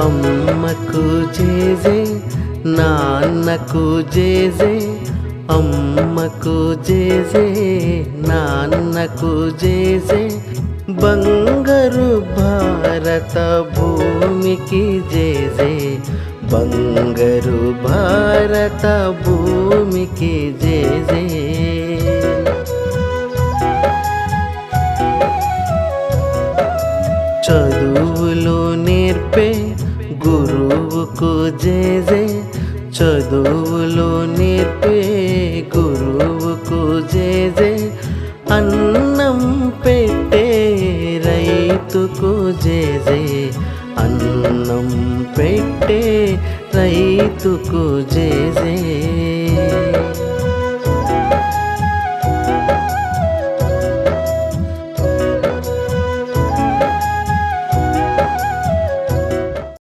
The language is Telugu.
అమ్మకు జేజే నాన్నకు జేజే అమ్మకు జేజే నాన్నకు జేజే బంగారు భారత భూమికి జేజే బంగారు భారత భూమికి జేజే. చదువులు నేర్పే గురువుకు జేజే చదువులు నేర్పే గురువుకు జేజే అన్నం పెట్టే రైతుకు జేజే అన్నం పెట్టే రైతుకు జేజే